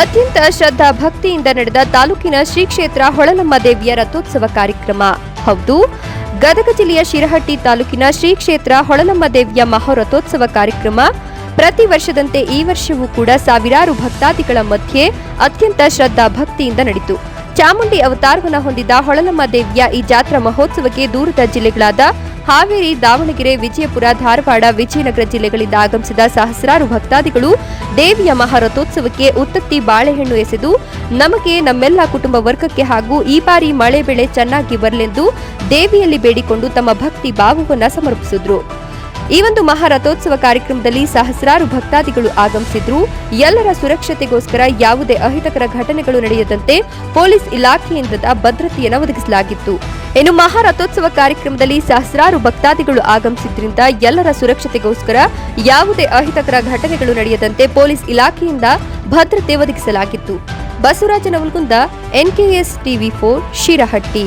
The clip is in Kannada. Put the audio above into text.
ಅತ್ಯಂತ ಶ್ರದ್ಧಾ ಭಕ್ತಿಯಿಂದ ನಡೆದ ತಾಲೂಕಿನ ಶ್ರೀ ಕ್ಷೇತ್ರ ಹೊಳಲಮ್ಮ ದೇವಿಯ ರಥೋತ್ಸವ ಕಾರ್ಯಕ್ರಮ. ಹೌದು, ಗದಗ ಜಿಲ್ಲೆಯ ಶಿರಹಟ್ಟಿ ತಾಲೂಕಿನ ಶ್ರೀ ಕ್ಷೇತ್ರ ಹೊಳಲಮ್ಮ ದೇವಿಯ ಮಹಾರಥೋತ್ಸವ ಕಾರ್ಯಕ್ರಮ. ಪ್ರತಿ ವರ್ಷದಂತೆ ಈ ವರ್ಷವೂ ಕೂಡ ಸಾವಿರಾರು ಭಕ್ತಾದಿಗಳ ಮಧ್ಯೆ ಅತ್ಯಂತ ಶ್ರದ್ಧಾ ಭಕ್ತಿಯಿಂದ ನಡೆಯಿತು ಚಾಮುಂಡಿ ಅವತಾರವನ್ನ ಹೊಂದಿದ ಹೊಳಲಮ್ಮ ದೇವಿಯ ಈ ಜಾತ್ರಾ ಮಹೋತ್ಸವಕ್ಕೆ ದೂರದ ಜಿಲ್ಲೆಗಳಾದ ಹಾವೇರಿ, ದಾವಣಗೆರೆ, ವಿಜಯಪುರ, ಧಾರವಾಡ, ವಿಜಯನಗರ ಜಿಲ್ಲೆಗಳಿಂದ ಆಗಮಿಸಿದ ಸಹಸ್ರಾರು ಭಕ್ತಾದಿಗಳು ದೇವಿಯ ಮಹಾರಥೋತ್ಸವಕ್ಕೆ ಉತ್ತತ್ತಿ ಬಾಳೆಹಣ್ಣು ಎಸೆದು, ನಮಗೆ ನಮ್ಮೆಲ್ಲ ಕುಟುಂಬ ವರ್ಗಕ್ಕೆ ಹಾಗೂ ಈ ಬಾರಿ ಮಳೆ ಬೆಳೆ ಚೆನ್ನಾಗಿ ಬರಲೆಂದು ದೇವಿಯಲ್ಲಿ ಬೇಡಿಕೊಂಡು ತಮ್ಮ ಭಕ್ತಿ ಭಾವವನ್ನು ಸಮರ್ಪಿಸಿದ್ರು. ಈ ಒಂದು ಮಹಾರಥೋತ್ಸವ ಕಾರ್ಯಕ್ರಮದಲ್ಲಿ ಸಹಸ್ರಾರು ಭಕ್ತಾದಿಗಳು ಆಗಮಿಸಿದ್ರು. ಎಲ್ಲರ ಸುರಕ್ಷತೆಗೋಸ್ಕರ ಯಾವುದೇ ಅಹಿತಕರ ಘಟನೆಗಳು ನಡೆಯದಂತೆ ಪೊಲೀಸ್ ಇಲಾಖೆಯಿಂದ ಭದ್ರತೆಯನ್ನು ಒದಗಿಸಲಾಗಿತ್ತು. ಇನ್ನು ಮಹಾರಥೋತ್ಸವ ಕಾರ್ಯಕ್ರಮದಲ್ಲಿ ಸಹಸ್ರಾರು ಭಕ್ತಾದಿಗಳು ಆಗಮಿಸಿದ್ರಿಂದ ಎಲ್ಲರ ಸುರಕ್ಷತೆಗೋಸ್ಕರ ಯಾವುದೇ ಅಹಿತಕರ ಘಟನೆಗಳು ನಡೆಯದಂತೆ ಪೊಲೀಸ್ ಇಲಾಖೆಯಿಂದ ಭದ್ರತೆ ಒದಗಿಸಲಾಗಿತ್ತು. Basavaraj Navalgund NKS TV four Shirahatti.